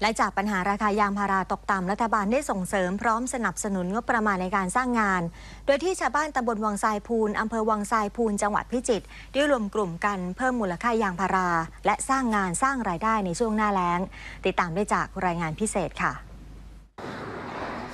และจากปัญหาราคายางพาราตกต่ำรัฐบาลได้ส่งเสริมพร้อมสนับสนุนงบประมาณในการสร้างงาน โดยที่ชาวบ้านตำบลวังทรายพูนอำเภอวังทรายพูนจังหวัดพิจิตรได้รวมกลุ่มกันเพิ่มมูลค่ายางพารา และสร้างงานสร้างรายได้ในช่วงหน้าแล้ง ติดตามได้จากรายงานพิเศษค่ะ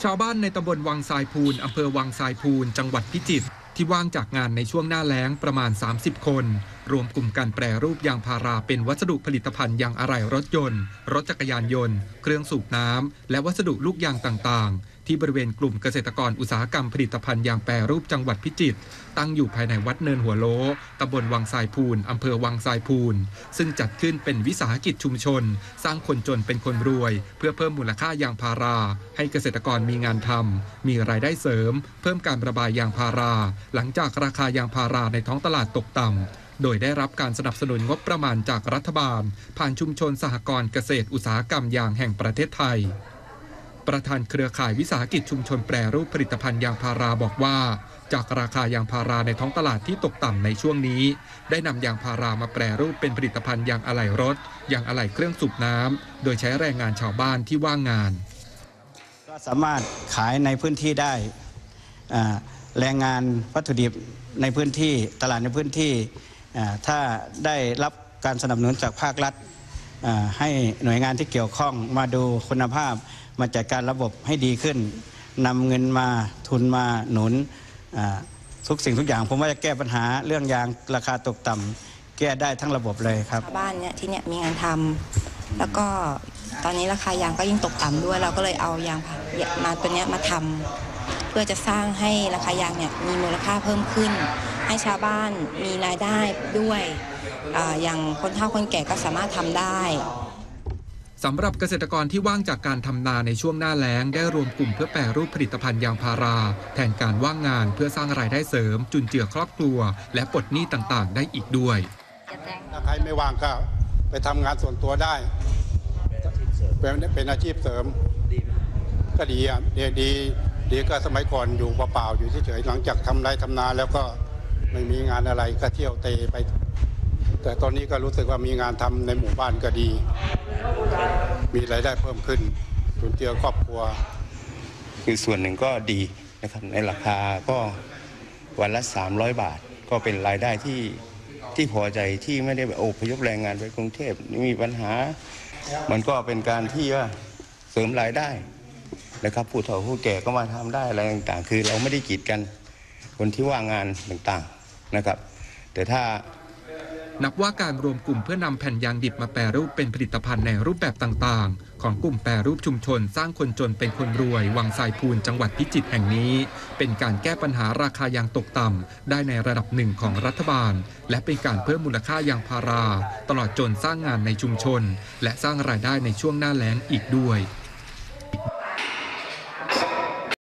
ชาวบ้านในตำบลวังทรายพูนอำเภอวังทรายพูนจังหวัดพิจิตร ที่ว่างจากงานในช่วงหน้าแล้งประมาณ 30 คน รวมกลุ่มการแปรรูปยางพาราเป็นวัสดุผลิตภัณฑ์ยางอะไหล่รถยนต์ รถจักรยานยนต์ เครื่องสูบน้ำ และวัสดุลูกยางต่างๆ ที่บริเวณกลุ่มเกษตรกรอุตสาหกรรมผลิตภัณฑ์ยางแปรรูปจังหวัดพิจิตรตั้งอยู่ภายในวัดเนินหัวโลตำบลวังทรายพูนอำเภอวังทรายพูน ซึ่งจัดขึ้นเป็นวิสาหกิจชุมชน สร้างคนจนเป็นคนรวย เพื่อเพิ่มมูลค่ายางพารา ให้เกษตรกรมีงานทำมีรายได้เสริม เพิ่มการระบายยางพารา หลังจากราคายางพาราในท้องตลาดตกต่ำโดยได้รับการสนับสนุนงบประมาณจากรัฐบาล ผ่านชุมชนสหกรณ์เกษตรอุตสาหกรรมยางแห่งประเทศไทย ประธานเครือข่ายวิสาหกิจชุมชนแปรรูปผลิตภัณฑ์ยางพาราบอกว่า จากราคายางพาราในท้องตลาดที่ตกต่ำในช่วงนี้ ได้นำยางพารามาแปรรูปเป็นผลิตภัณฑ์ยางอะไหล่รถยางอะไหล่เครื่องสูบน้ำโดยใช้แรงงานชาวบ้านที่ว่างงาน ก็สามารถขายในพื้นที่ได้แรงงานวัตถุดิบในพื้นที่ตลาดในพื้นที่ถ้าได้รับการสนับสนุนจากภาครัฐ ให้หน่วยงานที่เกี่ยวข้องมาดูคุณภาพ มาจัดการระบบให้ดีขึ้นนำเงินมาทุนมาหนุนทุกสิ่งทุกอย่างผมว่าจะแก้ปัญหาเรื่องยางราคาตกต่ำแก้ได้ทั้งระบบเลยครับชาวบ้านเนี่ยที่เนี่ยมีงานทำแล้วก็ตอนนี้ราคายางก็ยิ่งตกต่ำด้วย เราก็เลยเอายางมาตัวเนี้ยมาทำเพื่อจะสร้างให้ราคายางเนี่ยมีมูลค่าเพิ่มขึ้น ให้ชาวบ้านมีรายได้ด้วย อาอย่างคนเฒ่าคนแก่ก็สามารถทำได้สำหรับเกษตรกรที่ว่างจากการทำนาในช่วงหน้าแล้ง ได้รวมกลุ่มเพื่อแปรรูปผลิตภัณฑ์ยางพารา แทนการว่างงานเพื่อสร้างรายได้เสริม จุนเจือครอบครัว และปลดหนี้ต่างๆ ได้อีกด้วย ถ้าใครไม่ว่างก็ไปทำงานส่วนตัวได้ เป็นเป็นอาชีพเสริม ก็ดีอะดีดีดีก็สมัยก่อนอยู่เปล่าๆอยู่เฉยๆหลังจากทำไรทำนาแล้วก็ไม่มีงานอะไรก็เที่ยวเตะไป แต่ตอนนี้ก็รู้สึกว่ามีงานทำในหมู่บ้านก็ดี มีรายได้เพิ่มขึ้นจุนเจือครอบครัว คือส่วนหนึ่งก็ดีนะครับในราคาก็วันละ 300 บาท ก็เป็นรายได้ที่ที่พอใจที่ไม่ได้แบบโอพยพแรงงานไปกรุงเทพนี่มีปัญหา มันก็เป็นการที่ว่าเสริมรายได้นะครับผู้เฒ่าผู้แก่ก็มาทำได้อะไรต่างๆ คือเราไม่ได้กีดกันคนที่ว่างงานต่างๆนะครับ แต่ถ้า นับว่าการรวมกลุ่มเพื่อนำแผ่นยางดิบมาแปรรูปเป็นผลิตภัณฑ์ในรูปแบบต่างๆ ของกลุ่มแปรรูปชุมชน สร้างคนจนเป็นคนรวย วังทรายพูนจังหวัดพิจิตรแห่งนี้ เป็นการแก้ปัญหาราคายางตกต่ำได้ในระดับหนึ่งของรัฐบาล และเป็นการเพิ่มมูลค่ายางพารา ตลอดจนสร้างงานในชุมชน และสร้างรายได้ในช่วงหน้าแล้งอีกด้วย